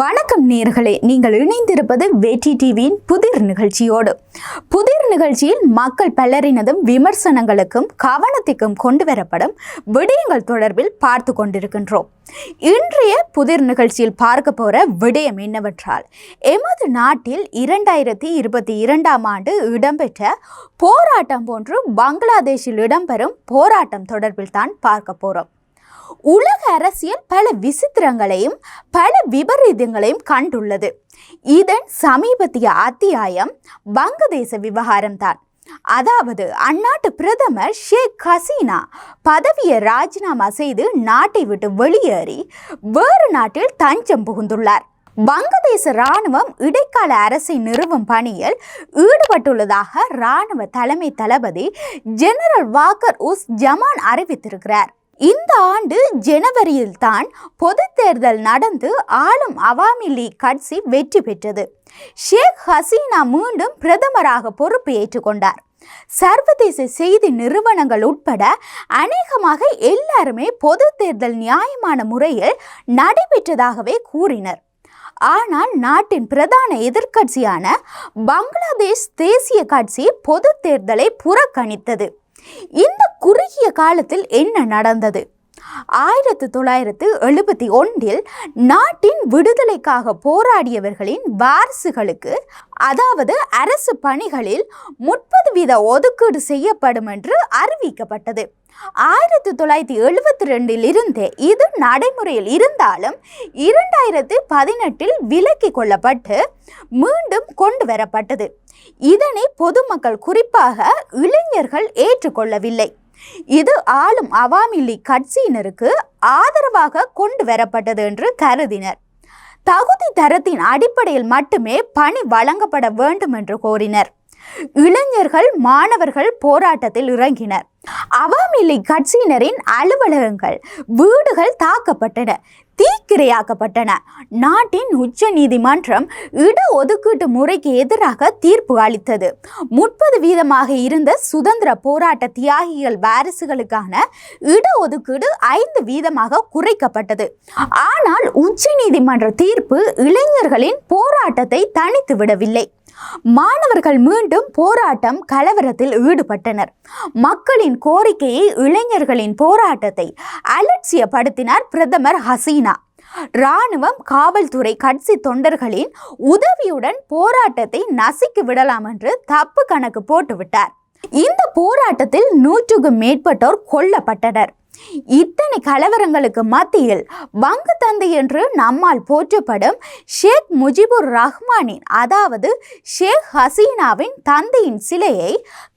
வணக்கம் நேர்களே. நீங்கள் இணைந்திருப்பது வெற்றி டிவியின் புதிர் நிகழ்ச்சியோடு. புதிர் நிகழ்ச்சியில் மக்கள் பலரினதும் விமர்சனங்களுக்கும் கவனத்திற்கும் கொண்டு வரப்படும் விடயங்கள் தொடர்பில் பார்த்து கொண்டிருக்கின்றோம். இன்றைய புதிர் நிகழ்ச்சியில் பார்க்க போகிற விடயம் என்னவென்றால் எமது நாட்டில் இரண்டாயிரத்தி இருபத்தி இரண்டாம் ஆண்டு இடம்பெற்ற போராட்டம் போன்று பங்களாதேஷில் இடம்பெறும் போராட்டம் தொடர்பில் தான் பார்க்க போகிறோம் உலக அரசியல் பல விசித்திரங்களையும் பல விபரீதங்களையும் கண்டுள்ளது. இதன் சமீபத்திய அத்தியாயம் வங்கதேச விவகாரம்தான். அதாவது அந்நாட்டு பிரதமர் ஷேக் ஹசீனா பதவியை ராஜினாமா செய்து நாட்டை விட்டு வெளியேறி வேறு நாட்டில் தஞ்சம் புகுந்துள்ளார். வங்கதேச இராணுவம் இடைக்கால அரசை நிறுவும் பணியில் ஈடுபட்டுள்ளதாக இராணுவ தலைமை தளபதி ஜெனரல் வாக்கர் உஸ் ஜமான் அறிவித்திருக்கிறார். இந்த ஆண்டு ஜனவரியில் தான் பொது தேர்தல் நடந்து ஆளும் அவாமி லீக் கட்சி வெற்றி பெற்றது. ஷேக் ஹசீனா மீண்டும் பிரதமராக பொறுப்பு ஏற்றுக்கொண்டார். சர்வதேச செய்தி நிறுவனங்கள் உட்பட அநேகமாக எல்லாருமே பொது தேர்தல் நியாயமான முறையில் நடைபெற்றதாகவே கூறினர். ஆனால் நாட்டின் பிரதான எதிர்க்கட்சியான பங்களாதேஷ் தேசிய கட்சி பொது தேர்தலை புறக்கணித்தது. இந்த குறுகிய காலத்தில் என்ன நடந்தது? ஆயிரத்து தொள்ளாயிரத்து எழுபத்தி ஒன்றில் நாட்டின் விடுதலைக்காக போராடியவர்களின் வாரிசுகளுக்கு அதாவது அரசு பணிகளில் முப்பது வீத ஒதுக்கீடு செய்யப்படும் என்று அறிவிக்கப்பட்டது. ஆயிரத்தி தொள்ளாயிரத்தி எழுபத்தி ரெண்டில் இருந்தே இது நடைமுறையில் இருந்தாலும் இரண்டாயிரத்து பதினெட்டில் விலக்கிக் கொள்ளப்பட்டு மீண்டும் கொண்டு வரப்பட்டது. இதனை பொதுமக்கள் குறிப்பாக இளைஞர்கள் ஏற்றுக்கொள்ளவில்லை. இது ஆளும் அவாமி லீக் கட்சியினருக்கு ஆதரவாக கொண்டு வரப்பட்டது என்று கருதினர். தகுதி தரத்தின் அடிப்படையில் மட்டுமே பணி வழங்கப்பட வேண்டும் என்று கோரினர். இளைஞர்கள் மாணவர்கள் போராட்டத்தில் இறங்கினர். அவாமி லீக் கட்சியினரின் அலுவலகங்கள் வீடுகள் தாக்கப்பட்டன தீக்கிரையாக்கப்பட்டன. நாட்டின் உச்ச நீதிமன்றம் இட ஒதுக்கீட்டு முறைக்கு எதிராக தீர்ப்பு அளித்தது. முப்பது வீதமாக இருந்த சுதந்திர போராட்ட தியாகிகள் வாரிசுகளுக்கான இட ஒதுக்கீடு ஐந்து வீதமாக குறைக்கப்பட்டது. ஆனால் உச்ச நீதிமன்ற தீர்ப்பு இளைஞர்களின் போராட்டத்தை தனித்து விடவில்லை மாணவர்கள் மீண்டும் போராட்டம் கலவரத்தில் ஈடுபட்டனர். மக்களின் கோரிக்கையை இளைஞர்களின் போராட்டத்தை அலட்சியப்படுத்தினார் பிரதமர் ஹசீனா. இராணுவம் காவல்துறை கட்சி தொண்டர்களின் உதவியுடன் போராட்டத்தை நசுக்கி விடலாம் என்று தப்பு கணக்கு போட்டுவிட்டார். இந்த போராட்டத்தில் நூற்றுக்கும் மேற்பட்டோர் கொல்லப்பட்டனர். இத்தனை கலவரங்களுக்கு மத்தியில் வங்கு தந்தை என்று நம்மால் போற்றப்படும் ஷேக் முஜிபுர் ரஹ்மானின் அதாவது ஷேக் ஹசீனாவின் தந்தையின் சிலையை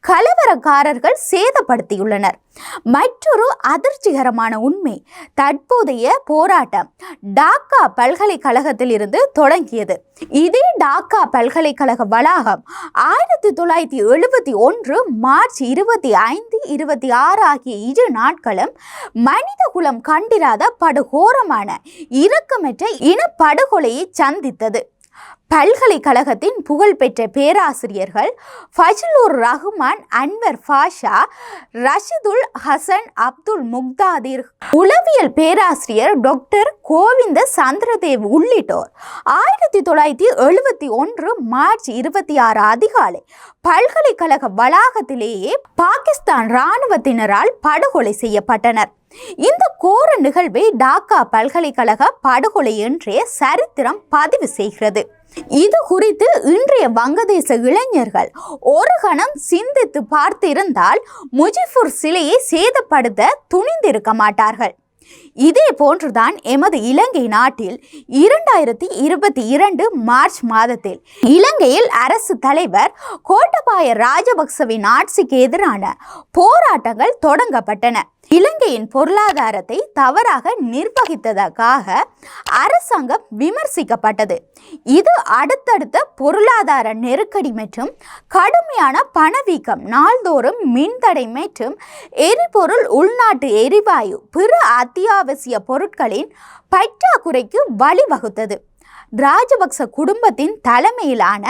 கலவரக்காரர்கள் சேதப்படுத்தியுள்ளனர். மற்றொரு அதிர்ச்சிகரமான உண்மை தற்போதைய போராட்டம் டாக்கா பல்கலைக்கழகத்தில் இருந்து தொடங்கியது. இதே டாக்கா பல்கலைக்கழக வளாகம் ஆயிரத்தி தொள்ளாயிரத்தி எழுபத்தி ஒன்று மார்ச் இருபத்தி ஐந்து இருபத்தி ஆறு ஆகிய இரு நாட்களும் மனித குலம் கண்டிராத படுகோரமான இரக்கமற்ற இனப்படுகொலையை சந்தித்தது. பல்கலைக்கழகத்தின் புகழ்பெற்ற பேராசிரியர்கள் ஃபஜ்லுர் ரஹ்மான் அன்வர் ஃபாஷா ரஷிதுல் ஹசன் அப்துல் முக்தாதிர் உளவியல் பேராசிரியர் டாக்டர் கோவிந்த சந்திரதேவ் உள்ளிட்டோர். ஆயிரத்தி தொள்ளாயிரத்தி எழுபத்தி ஒன்று மார்ச் இருபத்தி ஆறு அதிகாலை பல்கலைக்கழக வளாகத்திலேயே பாகிஸ்தான் இராணுவத்தினரால் படுகொலை செய்யப்பட்டனர். இந்த கோர நிகழ்வை டாக்கா பல்கலைக்கழக படுகொலை என்றே சரித்திரம் பதிவு செய்கிறது. இது குறித்து இன்றைய வங்கதேச இளைஞர்கள் ஒரு கணம் சிந்தித்து பார்த்திருந்தால் முஜிபுர் சிலையை சேதப்படுத்த துணிந்திருக்க மாட்டார்கள். இதே போன்றுதான் எமது இலங்கை நாட்டில் இரண்டாயிரத்தி இருபத்தி இரண்டு மார்ச் மாதத்தில் இலங்கையில் அரசு தலைவர் கோட்டபாய ராஜபக்சவின் ஆட்சிக்கு எதிரான போராட்டங்கள் தொடங்கப்பட்டன. இலங்கையின் பொருளாதாரத்தை தவறாக நிர்வகித்ததற்காக அரசாங்கம் விமர்சிக்கப்பட்டது. இது அடுத்தடுத்த பொருளாதார நெருக்கடி மற்றும் கடுமையான பணவீக்கம் நாள்தோறும் மின்தடை மற்றும் எரிபொருள் உள்நாட்டு எரிவாயு பிற அத்தியாவசிய பொருட்களின் பற்றாக்குறைக்கு வழிவகுத்தது. ராஜபக்ச குடும்பத்தின் தலைமையிலான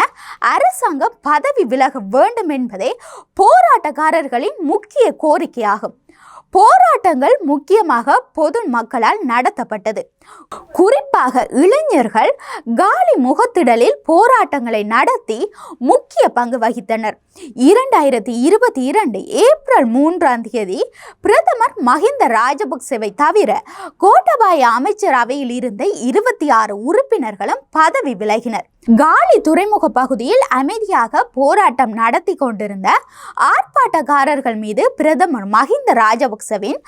அரசாங்கம் பதவி விலக வேண்டும் என்பதே போராட்டக்காரர்களின் முக்கிய கோரிக்கையாகும். போராட்டங்கள் முக்கியமாக பொது மக்களால் நடத்தப்பட்டது. குறிப்பாக இளைஞர்கள் காலி முகத்திடலில் போராட்டங்களை நடத்தி முக்கிய பங்கு வகித்தனர். இரண்டாயிரத்தி இருபத்தி இரண்டு ஏப்ரல் மூன்றாம் தேதி பிரதமர் மஹிந்த ராஜபக்சவை தவிர கோட்டபாய அமைச்சரவையில் இருந்த இருபத்தி ஆறு உறுப்பினர்களும் பதவி விலகினர். காலி துறைமுக பகுதியில் அமைதியாக போராட்டம் நடத்தி கொண்டிருந்த ஆர்ப்பாட்டக்காரர்கள் மீது பிரதமர் மஹிந்த ராஜபக்சவின்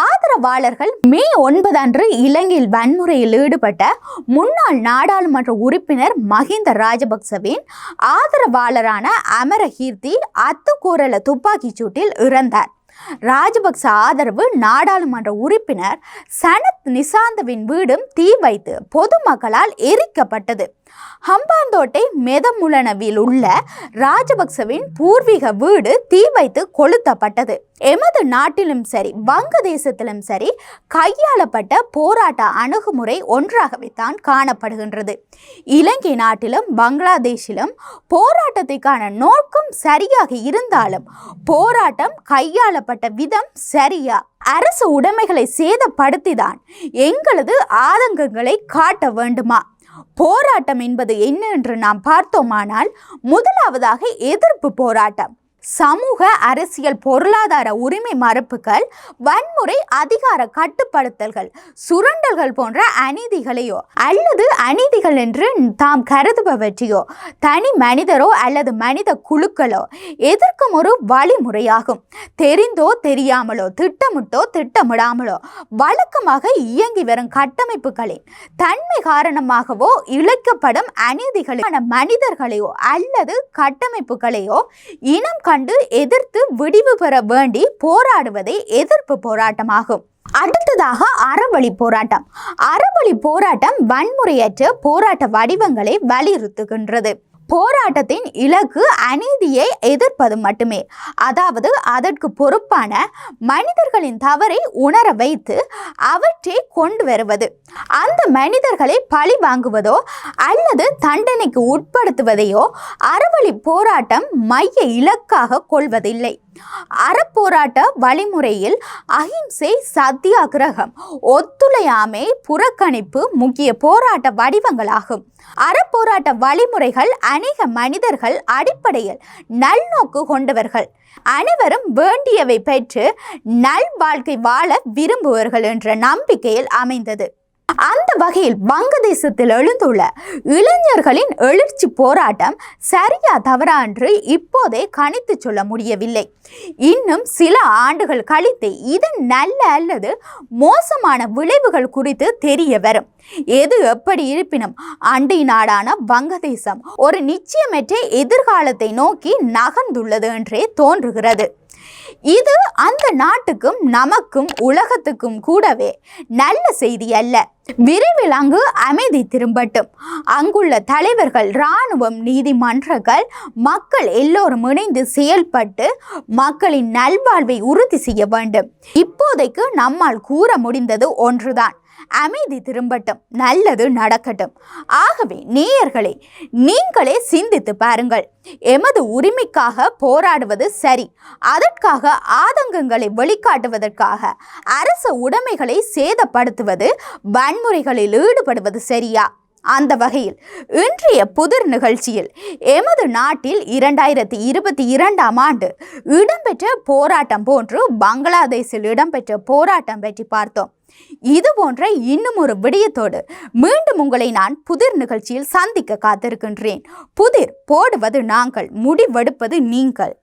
ஆதரவாளர்கள் மே ஒன்பது அன்று இலங்கையில் வன்முறையில் ஈடுபட்ட முன்னாள் நாடாளுமன்ற உறுப்பினர் மஹிந்த ராஜபக்சவின் ஆதரவாளரான கீர்த்தி அத்துக்கூரல துப்பாக்கிச் சூட்டில் இறந்தார். ராஜபக்ச ஆதரவு நாடாளுமன்ற உறுப்பினர் சனத் நிசாந்தவின் வீடும் தீ வைத்து பொதுமக்களால் எரிக்கப்பட்டது. ஹம்பாந்தோட்டை மெதமுலனவில் உள்ள ராஜபக்சவின் பூர்வீக வீடு தீ வைத்து கொளுத்தப்பட்டது. எமது நாட்டிலும் சரி வங்கதேசத்திலும் சரி கையாளப்பட்ட போராட்ட அணுகுமுறை ஒன்றாகவே தான் காணப்படுகின்றது. இலங்கை நாட்டிலும் பங்களாதேஷிலும் போராட்டத்திற்கான நோக்கம் சரியாக இருந்தாலும் போராட்டம் கையாளப்பட்ட விதம் சரியா அரசு உடைமைகளை சேதப்படுத்திதான் எங்களது ஆதங்கங்களை காட்ட வேண்டுமா? போராட்டம் என்பது என்ன என்று நாம் பார்த்தோமானால் முதலாவதாக எதிர்ப்பு போராட்டம். சமூக அரசியல் பொருளாதார உரிமை மறுப்புகள் வன்முறை அதிகார கட்டுப்படுத்தல்கள் சுரண்டல்கள் போன்ற அநீதிகளையோ அல்லது அநீதிகள் என்று தாம் கருதுபவற்றையோ தனி மனிதரோ அல்லது மனித குழுக்களோ எதிர்க்கும் ஒரு வழிமுறையாகும். தெரிந்தோ தெரியாமலோ திட்டமிட்டோ திட்டமிடாமலோ வழக்கமாக இயங்கி வரும் கட்டமைப்புகளின் தன்மை காரணமாகவோ இழைக்கப்படும் அநீதிகளான மனிதர்களையோ அல்லது கட்டமைப்புகளையோ இனம் கண்டு எதிர்த்து விடிவு பெற வேண்டி போராடுவதே எதிர்ப்பு போராட்டமாகும். அடுத்ததாக அறவழி போராட்டம். அறவழி போராட்டம் வன்முறையற்ற போராட்ட வடிவங்களை வலியுறுத்துகின்றது. போராட்டத்தின் இலக்கு அநீதியை எதிர்ப்பது மட்டுமே. அதாவது அதற்கு பொறுப்பான மனிதர்களின் தவறை உணர வைத்து அவற்றை கொண்டு வருவது. அந்த மனிதர்களை பழி வாங்குவதோ அல்லது தண்டனைக்கு உட்படுத்துவதையோ அறவழி போராட்டம் மைய இலக்காக கொள்வதில்லை. அறப்போராட்ட வழிமுறையில் அகிம்சை சத்தியாகிரகம் ஒத்துழையாமை புறக்கணிப்பு முக்கிய போராட்ட வடிவங்களாகும். அறப்போராட்ட வழிமுறைகள் அநேக மனிதர்கள் அடிப்படையில் நல்நோக்கு கொண்டவர்கள். அனைவரும் வேண்டியவை பெற்று நல் வாழ்க்கை வாழ விரும்புவர்கள் என்ற நம்பிக்கையில் அமைந்தது. அந்த வகையில் வங்கதேசத்தில் எழுந்துள்ள இளைஞர்களின் எழுச்சி போராட்டம் சரியா தவறா என்று இப்போதே கணித்து சொல்ல முடியவில்லை. இன்னும் சில ஆண்டுகள் கழித்து இதன் நல்ல அல்லது மோசமான விளைவுகள் குறித்து தெரிய வரும். எது எப்படி இருப்பினும் அண்டை நாடான வங்கதேசம் ஒரு நிச்சயமற்ற எதிர்காலத்தை நோக்கி நகர்ந்துள்ளது என்றே தோன்றுகிறது. இது அந்த நாட்டுக்கும் நமக்கும் உலகத்துக்கும் கூடவே நல்ல செய்தி அல்ல. விரைவில் அங்கு அமைதி திரும்பட்டும். அங்குள்ள தலைவர்கள் இராணுவம் நீதிமன்றங்கள் மக்கள் எல்லோரும் இணைந்து செயல்பட்டு மக்களின் நல்வாழ்வை உறுதி செய்ய வேண்டும். இப்போதைக்கு நம்மால் கூற முடிந்தது ஒன்றுதான். அமைதி திரும்பட்டும் நல்லது நடக்கட்டும். ஆகவே நேயர்களே நீங்களே சிந்தித்து பாருங்கள். எமது உரிமைக்காக போராடுவது சரி. அதற்காக ஆதங்கங்களை வெளிக்காட்டுவதற்காக அரச உடைமைகளை சேதப்படுத்துவது வன்முறைகளில் ஈடுபடுவது சரியா? அந்த வகையில் இன்றைய புதிர் நிகழ்ச்சியில் எமது நாட்டில் இரண்டாயிரத்தி இருபத்தி இரண்டாம் ஆண்டு இடம்பெற்ற போராட்டம் போன்று பங்களாதேஷில் இடம்பெற்ற போராட்டம் பற்றி பார்த்தோம். இது போன்ற இன்னும் ஒரு விடயத்தோடு மீண்டும் உங்களை நான் புதிர் நிகழ்ச்சியில் சந்திக்க காத்திருக்கின்றேன். புதிர் போடுவது நாங்கள் முடிவெடுப்பது நீங்கள்.